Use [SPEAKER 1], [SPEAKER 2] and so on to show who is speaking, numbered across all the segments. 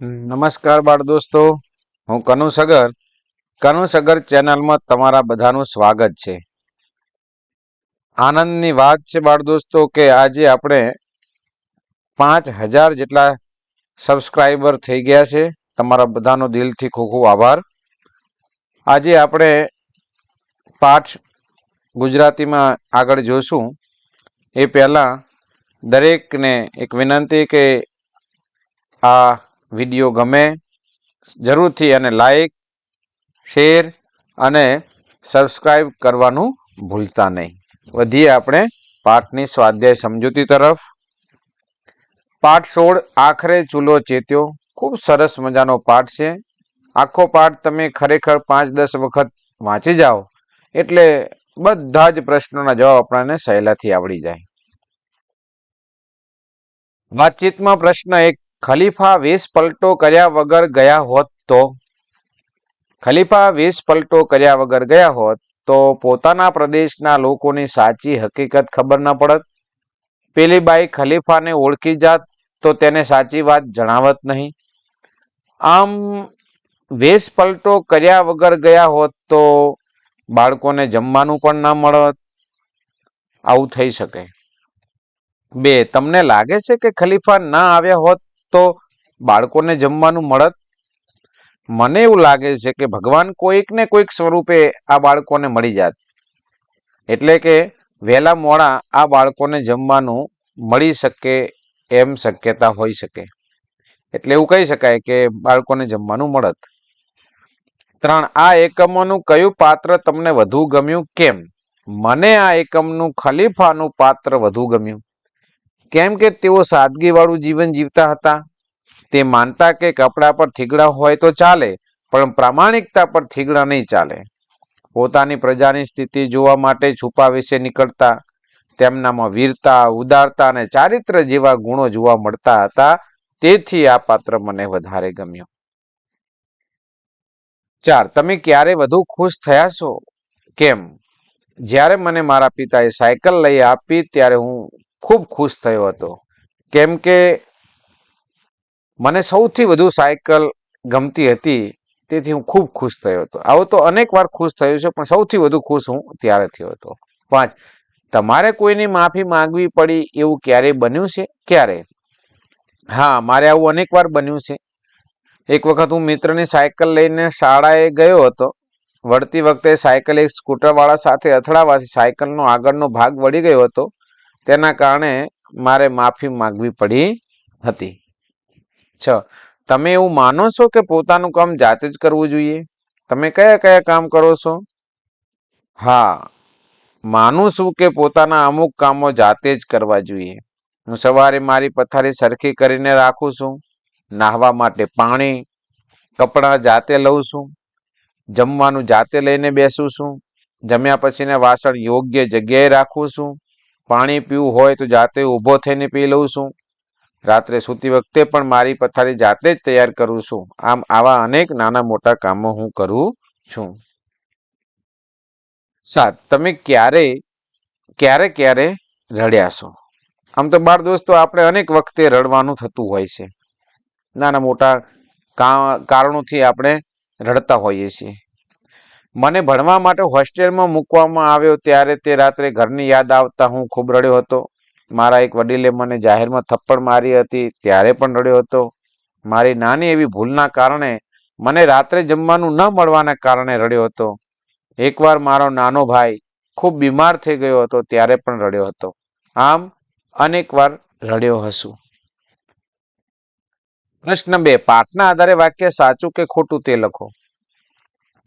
[SPEAKER 1] નમસ્કાર બાળ દોસ્તો. હું કનુ સગર. કનુ સગર ચેનલમાં તમારા બધાનું સ્વાગત છે. આનંદની વાત છે બાળ દોસ્તો કે આજે આપણે પાંચ હજાર જેટલા સબસ્ક્રાઈબર થઈ ગયા છે. તમારા બધાનો દિલથી ખૂબ ખૂબ આભાર. આજે આપણે પાઠ ગુજરાતીમાં આગળ જોશું. એ પહેલાં દરેકને એક વિનંતી કે આ વીડિયો ગમે, જરૂરથી અને લાઈક શેર અને સબસ્ક્રાઈબ કરવાનું ભૂલતા નહીં. વધીએ આપણે પાઠની સ્વાધ્યાય સમજૂતી તરફ. પાઠ સોળ, આખરે ચૂલો ચેત્યો. ખૂબ સરસ મજાનો પાઠ છે. આખો પાઠ તમે ખરેખર પાંચ દસ વખત વાંચી જાઓ, એટલે બધા જ પ્રશ્નોના જવાબ આપણને સહેલાથી આવડી જાય. વાતચીતમાં પ્રશ્ન એક ખલીફા વેસ પલટો કર્યા વગર ગયા હોત તો? ખલીફા વેશ પલટો કર્યા વગર ગયા હોત તો પોતાના પ્રદેશના લોકોની સાચી હકીકત ખબર ન પડત? પેલી બાઈ ખલીફાને ઓળખી જાત તો તેને સાચી વાત જણાવત નહીં? આમ વેશ પલટો કર્યા વગર ગયા હોત તો બાળકોને જમવાનું પણ ના મળત? આવું થઈ શકે. બે, તમને લાગે છે કે ખલીફા ના આવ્યા હોત તો બાળકોને જમવાનું મળત? મને એવું લાગે છે કે ભગવાન કોઈક ને કોઈક સ્વરૂપે આ બાળકોને મળી જાત. એટલે કે વહેલા મોડા આ બાળકોને જમવાનું મળી શકે એમ શક્યતા હોઈ શકે. એટલે એવું કહી શકાય કે બાળકોને જમવાનું મળત. ત્રણ, આ એકમોનું કયું પાત્ર તમને વધુ ગમ્યું? કેમ? મને આ એકમનું ખલીફાનું પાત્ર વધુ ગમ્યું. કેમ કે તેઓ સાદગીવાળું જીવન જીવતા હતા. તે માનતા કે કપડા પર થીગડા હોય તો ચાલે, પણ પ્રામાણિકતા પર થીગડા નહીં ચાલે. પોતાની પ્રજાની સ્થિતિ જોવા માટે છુપા વિશે નીકળતા, તેમનામાં વીરતા, ઉદારતા અને ચારિત્ર જેવા ગુણો જોવા મળતા હતા, તેથી આ પાત્ર મને વધારે ગમ્યું. ચાર, તમે ક્યારે વધુ ખુશ થયા છો? કેમ? જ્યારે મને મારા પિતાએ સાયકલ લઈ આપી, ત્યારે હું ખૂબ ખુશ થયો હતો. કેમ કે મને સૌથી વધુ સાયકલ ગમતી હતી, તેથી હું ખૂબ ખુશ થયો હતો. આવો તો અનેક વાર ખુશ થયો છે, પણ સૌથી વધુ ખુશ હું ત્યારે થયો હતો. પાંચ, તમારે કોઈની માફી માંગવી પડી એવું ક્યારે બન્યું છે? ક્યારે? હા, મારે આવું અનેક વાર બન્યું છે. એક વખત હું મિત્રની સાયકલ લઈને શાળાએ ગયો હતો. વળતી વખતે સાયકલ એક સ્કૂટરવાળા સાથે અથડાવાથી સાયકલનો આગળનો ભાગ વળી ગયો હતો. તેના કારણે મારે માફી માંગવી પડી હતી. છ. તમે એવું માનો છો કે પોતાનું કામ જાતે જ કરવું જોઈએ? તમે કયા કયા કામ કરો છો? હા. માનું છું કે પોતાના અમુક કામો જાતે જ કરવા જોઈએ. હું સવારે મારી પથારી સરખી કરીને રાખું છું. નાહવા માટે પાણી, કપડાં જાતે લઉં છું. જમવાનું જાતે લઈને બેસું છું. જમ્યા પછીના વાસણ યોગ્ય જગ્યાએ રાખું છું. પાણી પીવું હોય તો જાતે ઊભો થઈને પી લઉં છું. રાત્રે સૂતી વખતે પણ મારી પથારી જાતે જ તૈયાર કરું છું. આમ આવા અનેક નાના મોટા કામો હું કરું છું. સાત, તમે ક્યારે ક્યારે ક્યારે રડ્યા છો? આમ તો બાળ દોસ્તો આપણે અનેક વખતે રડવાનું થતું હોય છે. નાના મોટા કારણોથી આપણે રડતા હોઈએ છીએ. મને ભણવા માટે હોસ્ટેલમાં મૂકવામાં આવ્યો ત્યારે તે રાત્રે ઘરની યાદ આવતા હું ખૂબ રડ્યો હતો. મારા એક વડીલે મને જાહેરમાં થપ્પડ મારી હતી, ત્યારે પણ રડ્યો હતો. મારી નાની એવી ભૂલના કારણે મને રાત્રે જમવાનું ન મળવાના કારણે રડ્યો હતો. એકવાર મારો નાનો ભાઈ ખૂબ બીમાર થઈ ગયો હતો, ત્યારે પણ રડ્યો હતો. આમ અનેક વાર રડ્યો હશું. પ્રશ્ન બે, પાઠના આધારે વાક્ય સાચું કે ખોટું તે લખો.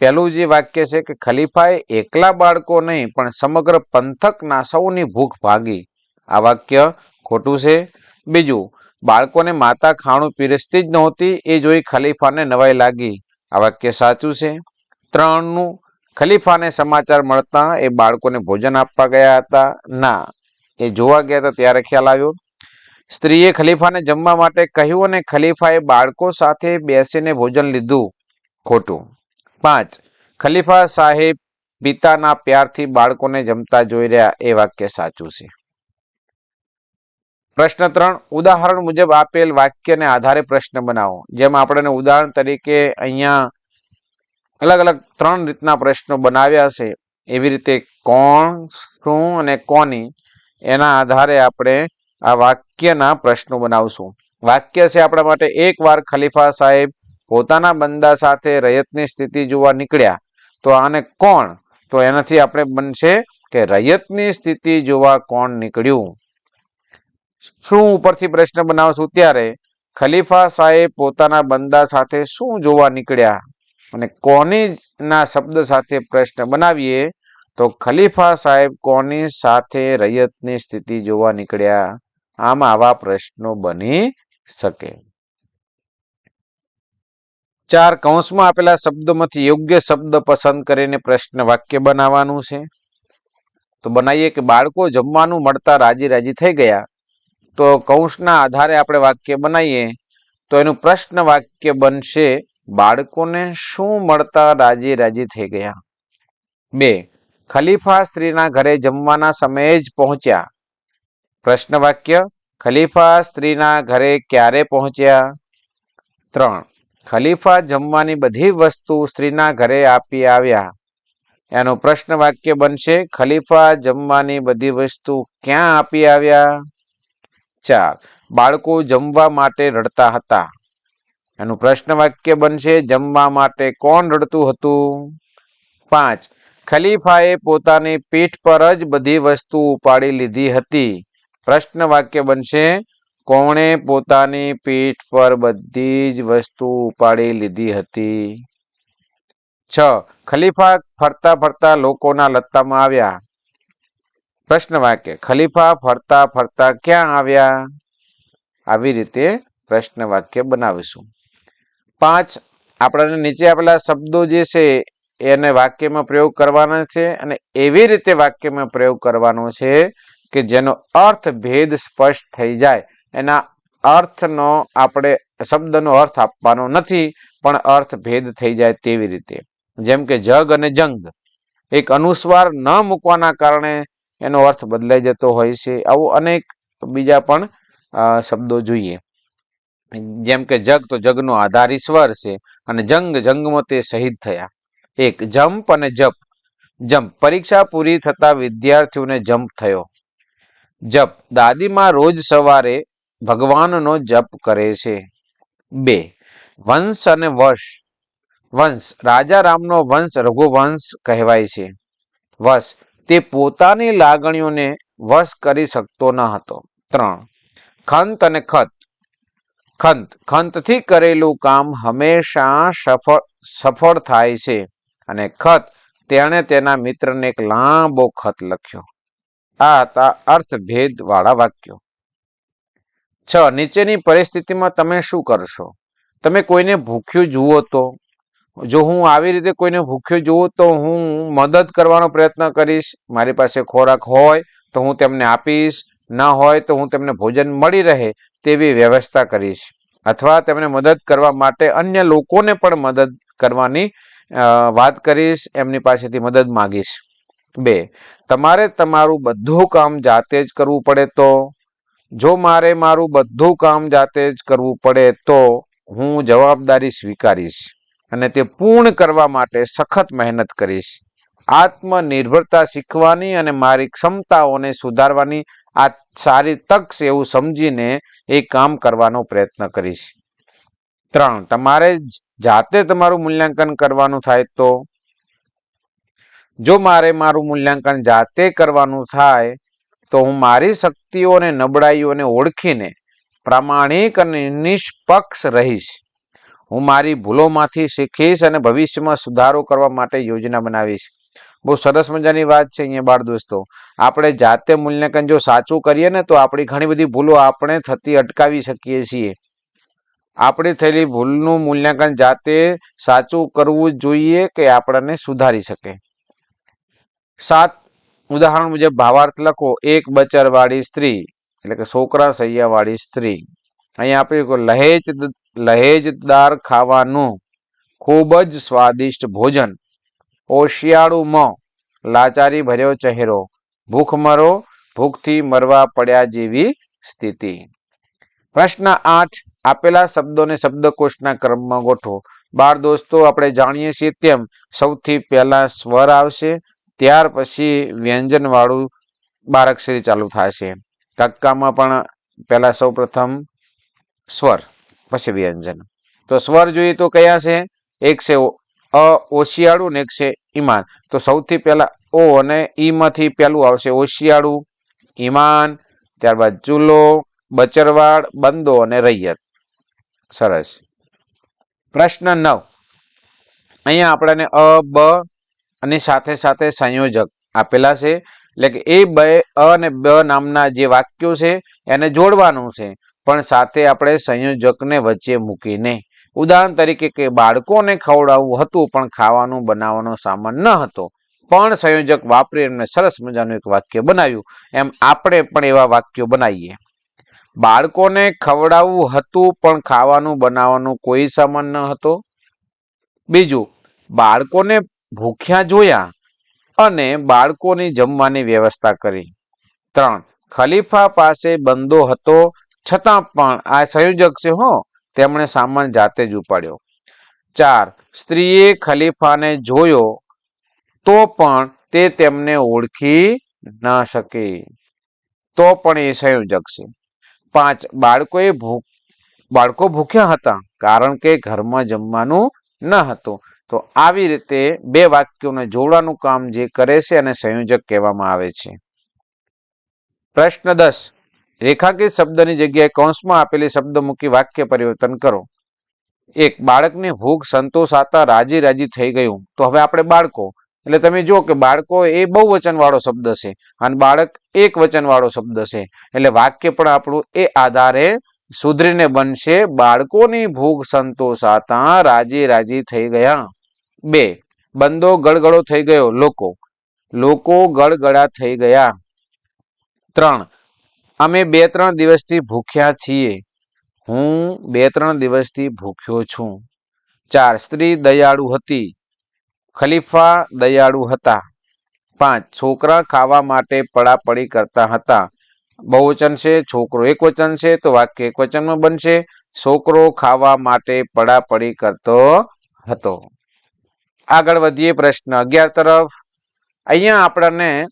[SPEAKER 1] પહેલું જે વાક્ય છે કે ખલીફાએ એકલા બાળકો નહીં, પણ સમગ્ર પંથકના સૌની ભૂખ ભાગી. આ વાક્ય ખોટું છે. બીજું, બાળકોને માતા ખાણું પીરસતી જ નહોતી, એ જોઈ ખલીફાને નવાઈ લાગી. આ વાક્ય સાચું છે. ત્રણનું, ખલીફાને સમાચાર મળતા એ બાળકોને ભોજન આપવા ગયા હતા. ના, એ જોવા ગયા હતા ત્યારે ખ્યાલ આવ્યો. સ્ત્રીએ ખલીફાને જમવા માટે કહ્યું અને ખલીફાએ બાળકો સાથે બેસીને ભોજન લીધું. ખોટું. પાંચ. ખલીફા સાહેબ પિતાના પ્યારથી બાળકોને જમતા જોઈ રહ્યા એ વાક્ય સાચું છે. પ્રશ્ન ત્રણ. ઉદાહરણ મુજબ આપેલ વાક્યને આધારે પ્રશ્ન બનાવો. જેમ આપણે ઉદાહરણ તરીકે અહીંયા અલગ અલગ ત્રણ રીતના પ્રશ્નો બનાવ્યા છે. એવી રીતે કોણ, શું અને કોની એના આધારે આપણે આ વાક્યના પ્રશ્નો બનાવશું. વાક્ય છે આપણા માટે એકવાર ખલીફા સાહેબ પોતાના બંદા સાથે રયતની સ્થિતિ જોવા નીકળ્યા, તો આને કોણ? તો એનાથી આપણે બનશે કે રયતની સ્થિતિ જોવા કોણ નીકળ્યું? શું ઉપરથી પ્રશ્ન બનાવશું ત્યારે ખલીફા સાહેબ પોતાના બંદા સાથે શું જોવા નીકળ્યા? અને કોની ના શબ્દ સાથે પ્રશ્ન બનાવીએ, તો ખલીફા સાહેબ કોની સાથે રૈયતની સ્થિતિ જોવા નીકળ્યા? આમ આવા પ્રશ્નો બની શકે. ચાર કૌંસમાં આપેલા શબ્દોમાંથી યોગ્ય શબ્દ પસંદ કરીને પ્રશ્ન વાક્ય બનાવવાનું છે. તો બનાવીએ કે બાળકો જમવાનું મળતા રાજી રાજી થઈ ગયા. તો કૌંસના આધારે આપણે વાક્ય બનાવીએ. તો એનું પ્રશ્ન વાક્ય બનશે, બાળકોને શું મળતા રાજી રાજી થઈ ગયા? બે, ખલીફા સ્ત્રીના ઘરે જમવાના સમયે જ પહોંચ્યા. પ્રશ્ન વાક્ય, ખલીફા સ્ત્રીના ઘરે ક્યારે પહોંચ્યા? ત્રણ ખલીફા જમવાની બધી વસ્તુ સ્ત્રીના ઘરે આપી આવ્યા. એનું પ્રશ્ન વાક્ય બનશે, ખલીફા જમવાની બધી વસ્તુ ક્યાં આપી આવ્યા? ચાર, બાળકો જમવા માટે રડતા હતા. એનું પ્રશ્ન વાક્ય બનશે, જમવા માટે કોણ રડતું હતું? પાંચ, ખલીફાએ પોતાની પીઠ પર જ બધી વસ્તુ ઉપાડી લીધી હતી. પ્રશ્ન વાક્ય બનશે કોણે પોતાની પીઠ પર બધી જ વસ્તુ ઉપાડી લીધી હતી? છ. ખલીફા ફરતા ફરતા લોકોના લત્તામાં આવ્યા. પ્રશ્ન વાક્ય. ખલીફા ફરતા ફરતા ક્યાં આવ્યા? આવી રીતે પ્રશ્ન વાક્ય બનાવીશું. પાંચ. આપણને નીચે આપેલા શબ્દો જે છે, એને વાક્યમાં પ્રયોગ કરવાના છે અને એવી રીતે વાક્યમાં પ્રયોગ કરવાનો છે કે જેનો અર્થ ભેદ સ્પષ્ટ થઈ જાય. એના અર્થનો આપણે, શબ્દનો અર્થ આપવાનો નથી, પણ અર્થ ભેદ થઈ જાય તેવી રીતે. જેમ કે જગ અને જંગ. એક અનુસ્વાર ન મૂકવાના કારણે એનો અર્થ બદલાઈ જતો હોય છે. આવું અનેક બીજા પણ શબ્દો જોઈએ. જેમ કે જગ તો જગનો આધાર ઈશ્વર છે અને જંગ જંગમાં તે શહીદ થયા. એક જમ્પ અને જપ. જમ્પ પરીક્ષા પૂરી થતા વિદ્યાર્થીઓને જમ્પ થયો. જપ દાદીમાં રોજ સવારે ભગવાનનો જપ કરે છે. બે, વંશ અને વશ. વંશ, રાજા રામનો વંશ રઘુવંશ કહેવાય છે. વશ, તે પોતાની લાગણીઓને વશ કરી શકતો ન હતો. ત્રણ, ખંત અને ખત. ખંત, ખંતથી કરેલું કામ હંમેશા સફળ સફળ થાય છે અને ખત તેણે તેના મિત્રને એક લાંબો ખત લખ્યો. આ હતા અર્થભેદવાળા વાક્યો. છ, નીચેની પરિસ્થિતિમાં તમે શું કરશો? તમે કોઈને ભૂખ્યું જુઓ તો? જો હું આવી રીતે કોઈને ભૂખ્યું જોઉં તો હું મદદ કરવાનો પ્રયત્ન કરીશ. મારી પાસે ખોરાક હોય તો હું તેમને આપીશ. ન હોય તો હું તેમને ભોજન મળી રહે તેવી વ્યવસ્થા કરીશ. અથવા તેમને મદદ કરવા માટે અન્ય લોકોને પણ મદદ કરવાની વાત કરીશ, એમની પાસેથી મદદ માગીશ. બે, તમારે તમારું બધું કામ જાતે જ કરવું પડે તો? જો મારે મારું બધું કામ જાતે જ કરવું પડે તો હું જવાબદારી સ્વીકારીશ અને તે પૂર્ણ કરવા માટે સખત મહેનત કરીશ. આત્મનિર્ભરતા શીખવાની અને મારી ક્ષમતાઓને સુધારવાની આ સારી તક છે એવું સમજીને એ કામ કરવાનો પ્રયત્ન કરીશ. ત્રણ, તમારે જાતે તમારું મૂલ્યાંકન કરવાનું થાય તો? જો મારે મારું મૂલ્યાંકન જાતે કરવાનું થાય તો હું મારી શક્તિઓ અને નબળાઈઓને ઓળખીને પ્રામાણિક અને નિષ્પક્ષ રહીશ. હું મારી ભૂલોમાંથી શીખીશ અને ભવિષ્યમાં સુધારો કરવા માટે યોજના બનાવીશ. બહુ સરસ મજાની વાત છે અહીંયા બાળ દોસ્તો. આપણે જાતે મૂલ્યાંકન જો સાચું કરીએ ને તો આપણી ઘણી બધી ભૂલો આપણે થતી અટકાવી શકીએ છીએ. આપણી થયેલી ભૂલનું મૂલ્યાંકન જાતે સાચું કરવું જોઈએ કે આપણને સુધારી શકે. સાત ઉદાહરણ મુજબ ભાવાર્થ લખો, એક બચરવાળી સ્ત્રી, એટલે કે છોકરા સૈયાવાળી સ્ત્રી. અહીંયા આપ્યું લહેજ લહેજદાર ખાવાનું ખૂબ જ સ્વાદિષ્ટ ભોજન. ઓશિયાળું મ, લાચારી ભર્યો ચહેરો. ભૂખમરો ભૂખથી મરવા પડ્યા જેવી સ્થિતિ. પ્રશ્ન આઠ, આપેલા શબ્દોને શબ્દકોશના ક્રમમાં ગોઠવો. બાર દોસ્તો, આપણે જાણીએ છીએ તેમ સૌથી પહેલા સ્વર આવશે ત્યાર પછી વ્યંજનવાળું બારાક્ષરી ચાલુ થશે કક્કામાં પણ પહેલાં સૌ પ્રથમ સ્વર, પછી વ્યંજન. તો સ્વર જોઈએ તો કયા છે? એક છે અ, ઓશિયાળું ને એક છે ઈમાન. તો સૌથી પહેલાં ઓ અને ઈમાંથી પહેલું આવશે ઓશિયાળું, ઈમાન, ત્યારબાદ ચૂલો, બચરવાડ, બંદો અને રૈયત. સરસ. પ્રશ્ન નવ. અહીંયા આપણને અ, બ અને સાથે સાથે સંયોજક આપેલા છે. એટલે કે એ બે, અ અને બ નામના જે વાક્યો છે, એને જોડવાનું છે. પણ સાથે આપણે સંયોજકને વચ્ચે મૂકીને. ઉદાહરણ તરીકે કે બાળકોને ખવડાવવું હતું, પણ ખાવાનું બનાવવાનો સામાન ન હતો. પણ સંયોજક વાપરી એમને સરસ મજાનું એક વાક્ય બનાવ્યું. એમ આપણે પણ એવા વાક્યો બનાવીએ. બાળકોને ખવડાવવું હતું, પણ ખાવાનું બનાવવાનું કોઈ સામાન ન હતો. બીજું, બાળકોને ભૂખ્યા જોયા અને બાળકોની જમવાની વ્યવસ્થા કરી. ત્રણ, ખલીફા પાસે બંદો હતો, છતાં પણ આ સંયોજક છે, હો, તેમણે સામાન જાતે જ ઉપાડ્યો. ચાર, સ્ત્રીએ ખલીફાને જોયો તો પણ તે તેમને ઓળખી ન શકે. તો પણ એ સંયોજક છે. પાંચ, બાળકોએ ભૂખ, બાળકો ભૂખ્યા હતા કારણ કે ઘરમાં જમવાનું ન હતું. તો આવી રીતે બે વાક્યોને જોડવાનું કામ જે કરે છે અને સંયોજક કહેવામાં આવે છે. પ્રશ્ન દસ, રેખાંકિત શબ્દની જગ્યાએ કૌંસમાં આપેલી શબ્દ મૂકી વાક્ય પરિવર્તન કરો. એક, બાળકની ભૂખ સંતોષાતા રાજી રાજી થઈ ગયું. તો હવે આપણે બાળકો, એટલે તમે જુઓ કે બાળકો એ બહુ વચનવાળો શબ્દ છે અને બાળક એક વચનવાળો શબ્દ છે. એટલે વાક્ય પણ આપણું એ આધારે સુધરીને બનશે, બાળકોની ભૂખ સંતોષાતા રાજી રાજી થઈ ગયા. બે. બંદો ગળગળો થઈ ગયો. લોકો. લોકો ગળગળા થઈ ગયા. ત્રણ. અમે બે ત્રણ દિવસથી ભૂખ્યા છીએ. હું બે ત્રણ દિવસથી ભૂખ્યો છું. ચાર. સ્ત્રી દયાળુ હતી. ખલીફા દયાળુ હતા. પાંચ. છોકરા ખાવા માટે પડાપડી કરતા હતા. બહુવચન છે, છોકરો એક વચન છે, તો વાક્ય એક વચનમાં બનશે. છોકરો ખાવા માટે પડાપડી કરતો હતો. આગળ વધીએ પ્રશ્ન. અગિયાર તરફ, અહીંયા આપણને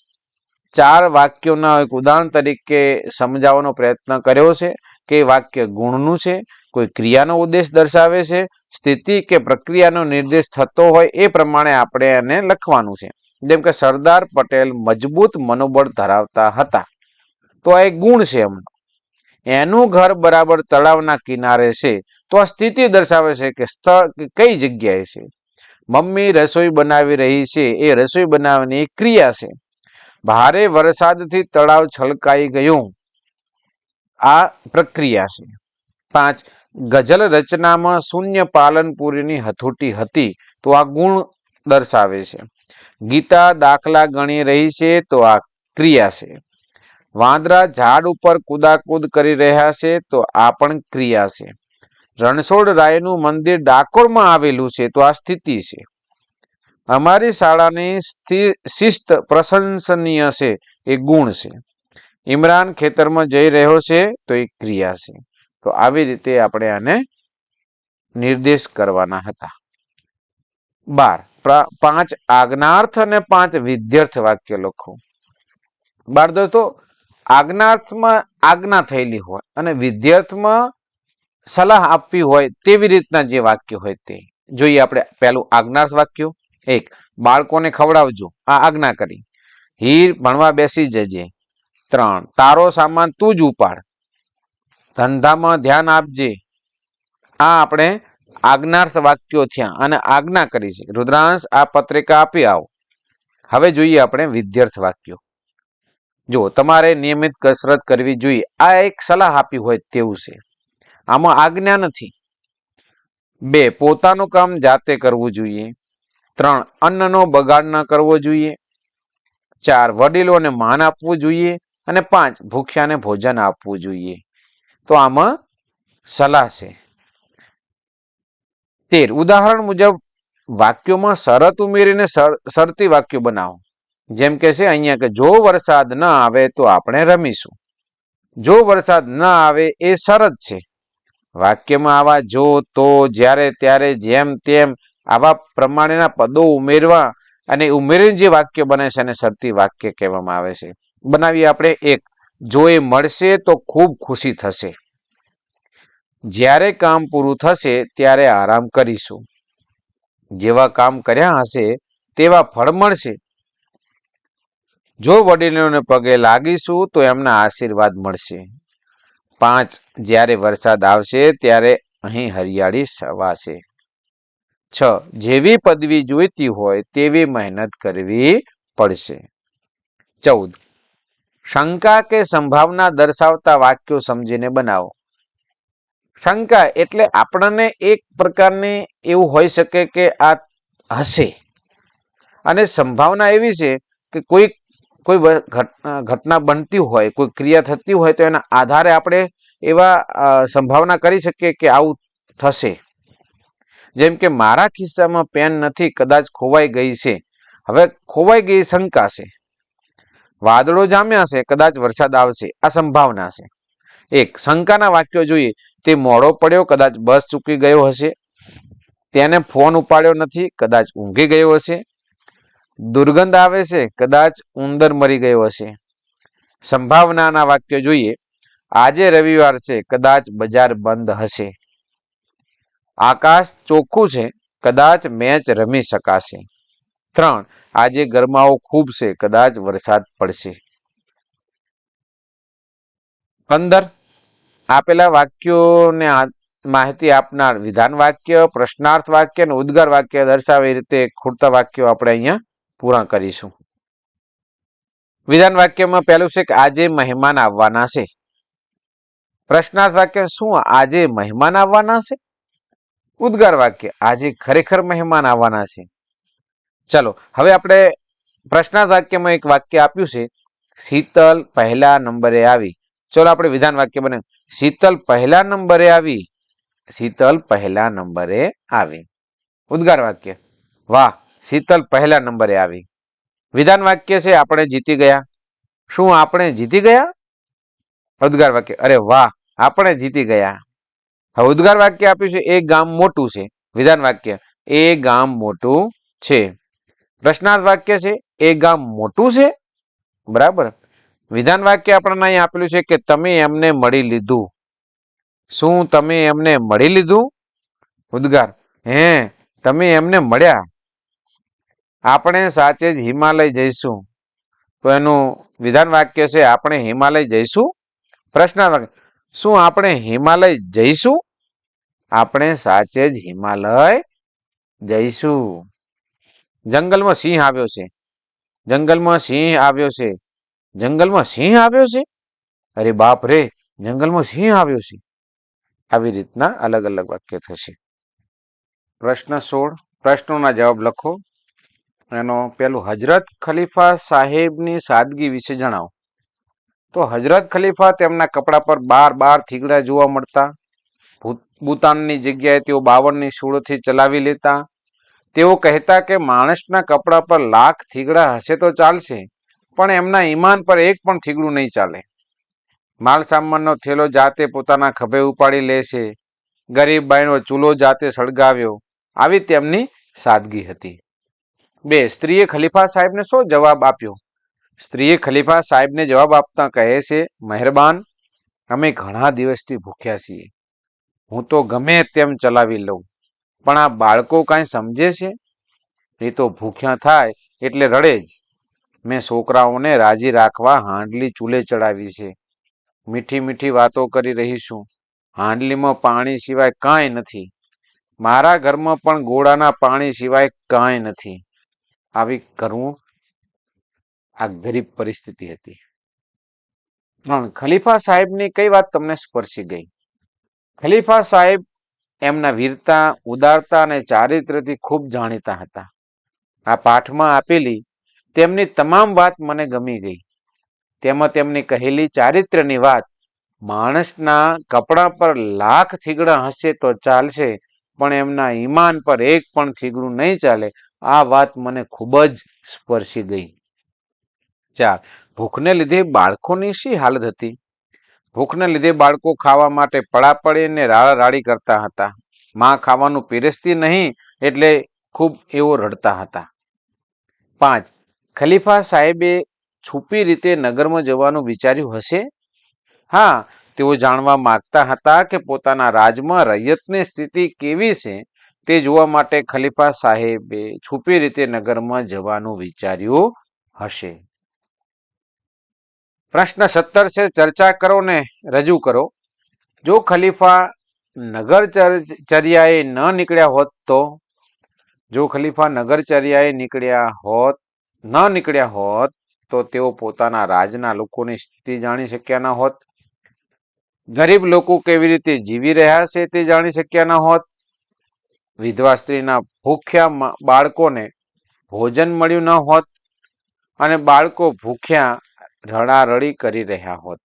[SPEAKER 1] ચાર વાક્યોના એક ઉદાહરણ તરીકે સમજાવવાનો પ્રયત્ન કર્યો છે કે વાક્ય ગુણનું છે, કોઈ ક્રિયાનો ઉદ્દેશ દર્શાવે છે, સ્થિતિ કે પ્રક્રિયાનો નિર્દેશ થતો હોય એ પ્રમાણે આપણે એને લખવાનું છે. જેમ કે સરદાર પટેલ મજબૂત મનોબળ ધરાવતા હતા. તો આ એક ગુણ છે એમનો. એનું ઘર બરાબર તળાવના કિનારે છે. તો આ સ્થિતિ દર્શાવે છે કે સ્થળ કઈ જગ્યાએ છે? મમ્મી રસોઈ બનાવી રહી છે, એ રસોઈ બનાવવાની ક્રિયા છે. ભારે વરસાદથી તળાવ છલકાઈ ગયું. આ પ્રક્રિયા છે. પાંચ, ગઝલ રચનામાં શૂન્ય પાલનપુરીની હથોટી હતી, તો આ ગુણ દર્શાવે છે. ગીતા દાખલા ગણી રહી છે, તો આ ક્રિયા છે. વાંદરા ઝાડ ઉપર કુદાકુદ કરી રહ્યા છે, તો આ પણ ક્રિયા છે. રણછોડ રાયનું મંદિર ડાકોરમાં આવેલું છે તો આ સ્થિતિ છે. અમારી શાળાની શિસ્ત પ્રશંસનીય છે, એ ગુણ છે. ઇમરાન ખેતરમાં જઈ રહ્યો છે તો એ ક્રિયા છે. તો આવી રીતે આપણે આને નિર્દેશ કરવાના હતા. બાર પાંચ આજ્ઞાર્થ અને પાંચ વિદ્યાર્થ વાક્ય લખો. બાર દોસ્તો, આજ્ઞાર્થમાં આજ્ઞા થયેલી હોય અને વિદ્યાર્થમાં સલાહ આપવી હોય તેવી રીતના જે વાક્ય હોય તે. જોઈએ આપણે પહેલું આજ્ઞાર્થ વાક્યો. એક, બાળકોને ખવડાવજો. આ આજ્ઞા કરી. હીર ભણવા બેસી જજે. ત્રણ, તારો સામાન તું જ ઉપાડ. ધંધામાં ધ્યાન આપજે. આ આપણે આજ્ઞાર્થ વાક્યો થયા અને આજ્ઞા કરી છે. રુદ્રાંશ, આ પત્રિકા આપી આવો. હવે જોઈએ આપણે વિદ્યાર્થ વાક્યો. જો તમારે નિયમિત કસરત કરવી જોઈએ. આ એક સલાહ આપી હોય તેવું છે. આમાં આજ્ઞા નથી. બે, પોતાનું કામ જાતે કરવું જોઈએ. ત્રણ, અન્નનો બગાડ ન કરવો જોઈએ. ચાર, વડીલોને માન આપવું જોઈએ. અને પાંચ, ભૂખ્યાને ભોજન આપવું જોઈએ. તો આમાં સલાહ છે. તેર, ઉદાહરણ મુજબ વાક્યોમાં શરત ઉમેરીને શરતી વાક્યો બનાવો. જેમ કે છે અહીંયા કે જો વરસાદ ન આવે તો આપણે રમીશું. જો વરસાદ ન આવે એ શરત છે. વાક્યમાં આવા જો, તો, જ્યારે, ત્યારે, જેમ, તેમ આવા પ્રમાણેના પદો ઉમેરવા અને ઉમેરીને જે વાક્ય બને છે એને શરતી વાક્ય કહેવામાં આવે છે. બનાવીએ આપણે એક. જો એ મળશે તો ખૂબ ખુશી થશે. જ્યારે કામ પૂરું થશે ત્યારે આરામ કરીશું. જેવા કામ કર્યા હશે તેવા ફળ મળશે. જો વડીલોને પગે લાગીશું તો એમના આશીર્વાદ મળશે. પાંચ જ્યારે વરસાદ આવશે ત્યારે અહીં હરિયાળી છવાશે છ. જેવી પદવી જોઈતી હોય તેવી મહેનત કરવી પડશે. ચૌદ. શંકા કે સંભાવના દર્શાવતા વાક્યો સમજીને બનાવો. શંકા એટલે આપણને એક પ્રકારની એવું હોઈ શકે કે આ હશે. અને સંભાવના એવી છે કે કોઈ કોઈ ઘટના બનતી હોય, કોઈ ક્રિયા થતી હોય, તો એના આધારે આપણે એવા સંભાવના કરી શકીએ કે આવું થશે. જેમ કે મારા ખિસ્સામાં પેન નથી, કદાચ ખોવાઈ ગઈ છે. હવે ખોવાઈ ગઈ શંકા છે. વાદળો જામ્યા છે, કદાચ વરસાદ આવશે. આ સંભાવના છે. એક, શંકાના વાક્યો જોઈએ. તે મોડો પડ્યો, કદાચ બસ ચૂકી ગયો હશે. તેને ફોન ઉપાડ્યો નથી, કદાચ ઊંઘી ગયો હશે. દુર્ગંધ આવે છે, કદાચ ઉંદર મરી ગયો હશે. સંભાવનાના વાક્યો જોઈએ. આજે રવિવાર છે, કદાચ બજાર બંધ હશે. આકાશ ચોખ્ખું છે, કદાચ મેચ રમી શકાશે. ત્રણ, આજે ગરમાવો ખૂબ છે, કદાચ વરસાદ પડશે. પંદર, આપેલા વાક્યોને આ- માહિતી આપનાર વિધાન વાક્ય, પ્રશ્નાર્થ વાક્ય અને ઉદ્ગાર વાક્ય દર્શાવે એ રીતે ખૂટતા વાક્યો આપણે અહીંયા પૂરા કરીશું. વિધાન વાક્યમાં પહેલું છે કે, આજે મહેમાન આવવાના છે. પ્રશ્નાર્થ વાક્ય શું? આજે મહેમાન આવવાના છે. ઉદ્ગાર વાક્ય, આજે ખરેખર મહેમાન આવવાના છે. ચલો, હવે આપણે પ્રશ્નાર્થ વાક્યમાં એક વાક્ય આપ્યું છે, શીતલ પહેલા નંબરે આવી. ચલો, આપણે વિધાન વાક્ય બને, શીતલ પહેલા નંબરે આવી. શીતલ પહેલા નંબરે આવી. ઉદ્ગાર વાક્ય, વાહ શીતલ પહેલા નંબરે આવી. વિધાન વાક્ય છે, આપણે જીતી ગયા. શું આપણે જીતી ગયા? ઉદ્ગાર વાક્ય, અરે વાહ, આપણે જીતી ગયા. હવે ઉદ્ગાર વાક્ય આપ્યું છે, એ ગામ મોટું છે. વિધાન વાક્ય, એ ગામ મોટું છે. પ્રશ્નાર્થ વાક્ય છે, એ ગામ મોટું છે. બરાબર? વિધાન વાક્ય આપણને અહીં આપેલું છે કે તમે એમને મળી લીધું. શું તમે એમને મળી લીધું? ઉદ્ગાર, હે, તમે એમને મળ્યા. આપણે સાચે જ હિમાલય જઈશું. તો એનું વિધાન વાક્ય છે, આપણે હિમાલય જઈશું? પ્રશ્ન શું આપણે હિમાલય જઈશું? આપણે સાચે જ હિમાલય જઈશું. જંગલમાં સિંહ આવ્યો છે. જંગલમાં સિંહ આવ્યો છે. જંગલમાં સિંહ આવ્યો છે? અરે બાપ રે, જંગલમાં સિંહ આવ્યો છે. આવી રીતના અલગ અલગ વાક્ય થશે. પ્રશ્ન સોળ, પ્રશ્નોના જવાબ લખો. એનો પેલું હજરત ખલીફા સાહેબની સાદગી વિશે જણાવો. તો હજરત ખલીફા તેમના કપડા પર બાર બાર થીગડા જોવા મળતા. ભૂતાનની જગ્યાએ તેઓ બાવનની સૂળોથી ચલાવી લેતા. તેઓ કહેતા કે માણસના કપડા પર લાખ થીગડા હશે તો ચાલશે, પણ એમના ઈમાન પર એક પણ થીગડું નહીં ચાલે. માલ સામાનનો થેલો જાતે પોતાના ખભે ઉપાડી લે છે. ગરીબ બાઈનો ચૂલો જાતે સળગાવ્યો. આવી તેમની સાદગી હતી. બે, સ્ત્રીએ ખલીફા સાહેબને શું જવાબ આપ્યો? સ્ત્રીએ ખલીફા સાહેબને જવાબ આપતા કહે છે, મહેરબાન, અમે ઘણા દિવસથી ભૂખ્યા છીએ. હું તો ગમે તેમ ચલાવી લઉં, પણ આ બાળકો કાંઈ સમજે છે? એ તો ભૂખ્યા થાય એટલે રડે જ. મેં છોકરાઓને રાજી રાખવા હાંડલી ચૂલે ચડાવી છે. મીઠી મીઠી વાતો કરી રહી છું હાંડલીમાં પાણી સિવાય કાંઈ નથી. મારા ઘરમાં પણ ગોળાના પાણી સિવાય કાંઈ નથી. આવી કરવું આ ગરીબ પરિસ્થિતિ હતી. પણ ખલીફા સાહેબની કઈ વાત તમને સ્પર્શી ગઈ? ખલીફા સાહેબ એમના વીરતા, ઉદારતા અને ચારિત્રથી ખૂબ જાણીતા હતા. આ પાઠમાં આપેલી તેમની તમામ વાત મને ગમી ગઈ. તેમાં તેમની કહેલી ચારિત્ર્યની વાત, માણસના કપડા પર લાખ થીગડા હશે તો ચાલશે, પણ એમના ઈમાન પર એક પણ થીગડું નહીં ચાલે આ વાત મને ખૂબ જ સ્પર્શી ગઈ. ચાર ભૂખને લીધે બાળકોની શી હાલત હતી? ભૂખને લીધે બાળકો ખાવા માટે પડાપડીને રાડારાડી કરતા હતા. માં ખાવાનું પીરસતી નહીં એટલે ખૂબ એવો રડતા હતા. પાંચ, ખલીફા સાહેબે છુપી રીતે નગરમાં જવાનું વિચાર્યું હશે? હા, તેઓ જાણવા માંગતા હતા કે પોતાના રાજમાં રૈયતની સ્થિતિ કેવી છે તે જોવા માટે ખલીફા સાહેબે છુપી રીતે નગરમાં જવાનું વિચાર્યું હશે. પ્રશ્ન સત્તર છે, ચર્ચા કરો ને રજૂ કરો. જો ખલીફા નગરચર્યાએ ચર્યાએ ન નીકળ્યા હોત તો? જો ખલીફા નગરચર્યાએ નીકળ્યા હોત, ન નીકળ્યા હોત તો તેઓ પોતાના રાજના લોકોની સ્થિતિ જાણી શક્યા ન હોત? ગરીબ લોકો કેવી રીતે જીવી રહ્યા છે તે જાણી શક્યા ન હોત? વિધવા સ્ત્રીના ભૂખ્યા બાળકોને ભોજન મળ્યું ન હોત અને બાળકો ભૂખ્યા રડારડી કરી રહ્યા હોત.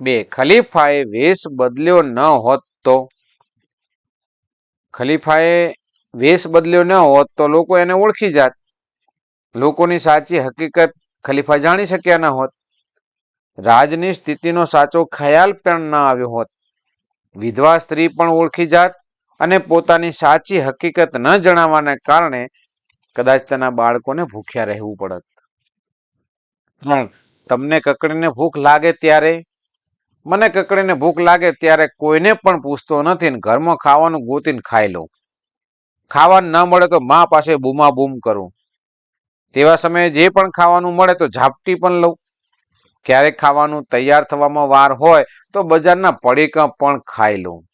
[SPEAKER 1] બે, ખલીફાએ વેશ બદલ્યો ન હોત તો? ખલીફાએ વેશ બદલ્યો ન હોત તો લોકો એને ઓળખી જાત. લોકોની સાચી હકીકત ખલીફા જાણી શક્યા ન હોત. રાજની સ્થિતિનો સાચો ખ્યાલ પણ ન આવ્યો હોત. વિધવા સ્ત્રી પણ ઓળખી જાત. અને પોતાની સાચી હકીકત ન જણાવવાને કારણે કદાચ તેના બાળકોને ભૂખ્યા રહેવું પડત. પણ તમને કકડીને ભૂખ લાગે ત્યારે? મને કકડીને ભૂખ લાગે ત્યારે કોઈને પણ પૂછતો નથી ને ઘરમાં ખાવાનું ગોતીને ખાઈ લઉં. ખાવાનું ન મળે તો મા પાસે બૂમા બૂમ કરું. તેવા સમયે જે પણ ખાવાનું મળે તો ઝાપટી પણ લઉં. ક્યારેક ખાવાનું તૈયાર થવામાં વાર હોય તો બજારના પડીકા પણ ખાઈ લઉં.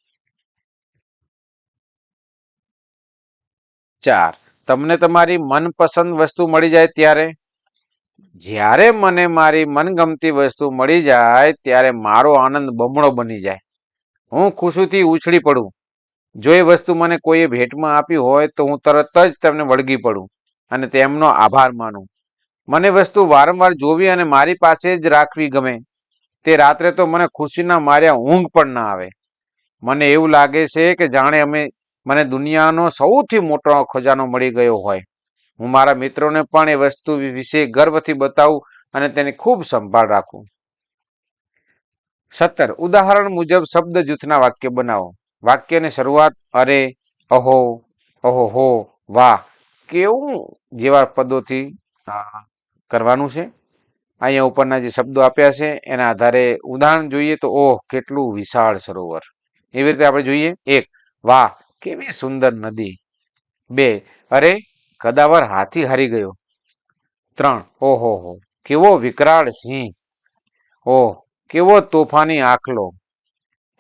[SPEAKER 1] ચાર તમને તમારી મનપસંદ વસ્તુ મળી જાય ત્યારે? જ્યારે મને મારી મનગમતી વસ્તુ મળી જાય, ત્યારે મારો આનંદ બમણો બની જાય. હું ખુશીથી ઉછળી પડું. જો એ વસ્તુ મને કોઈએ ભેટમાં આપી હોય, તો હું તરત જ તેમને વળગી પડું અને તેમનો આભાર માનું. મને વસ્તુ વારંવાર જોવી અને મારી પાસે જ રાખવી ગમે. તે રાત્રે તો મને ખુશીના માર્યા ઊંઘ પણ ના આવે. મને એવું લાગે છે કે જાણે અમે મને દુનિયાનો સૌથી મોટો ખજાનો મળી ગયો હોય. હું મારા મિત્રોને પણ એ વસ્તુ વિશે ગર્વથી બતાવું અને તેની ખૂબ સંભાળ રાખું. સત્તર. ઉદાહરણ મુજબ શબ્દ જૂથના વાક્ય બનાવો. વાક્યની શરૂઆત અરે, અહો અહો હો વાહ, કેવું જેવા પદોથી કરવાનું છે? અહીંયા ઉપરના જે શબ્દો આપ્યા છે, એના આધારે ઉદાહરણ જોઈએ તો ઓહ, કેટલું વિશાળ સરોવર. એવી રીતે આપણે જોઈએ. એક, વાહ કેવી સુંદર નદી. બે, અરે, કદાવર હાથી હારી ગયો. ત્રણ, ઓહો હો, કેવો વિકરાળ સિંહ. ઓહ, કેવો તોફાની આખલો.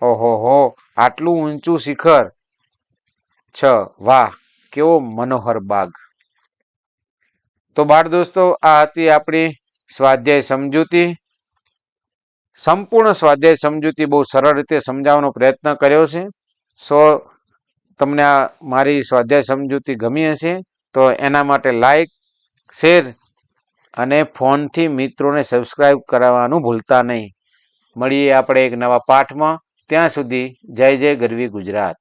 [SPEAKER 1] ઓહો હો, આટલું ઊંચું શિખર. છ, વાહ, કેવો મનોહર બાગ. તો બાળ દોસ્તો, આ હતી આપણી સ્વાધ્યાય સમજૂતી. સંપૂર્ણ સ્વાધ્યાય સમજૂતી બહુ સરળ રીતે સમજાવવાનો પ્રયત્ન કર્યો છે. સો તમને આ મારી સ્વાધ્યાય સમજૂતી ગમી હશે, તો એના માટે લાઈક શેર અને ફોનથી મિત્રોને સબસ્ક્રાઈબ કરાવવાનું ભૂલતા નહીં. મળીએ આપણે એક નવા પાઠમાં. ત્યાં સુધી જય જય ગરવી ગુજરાત.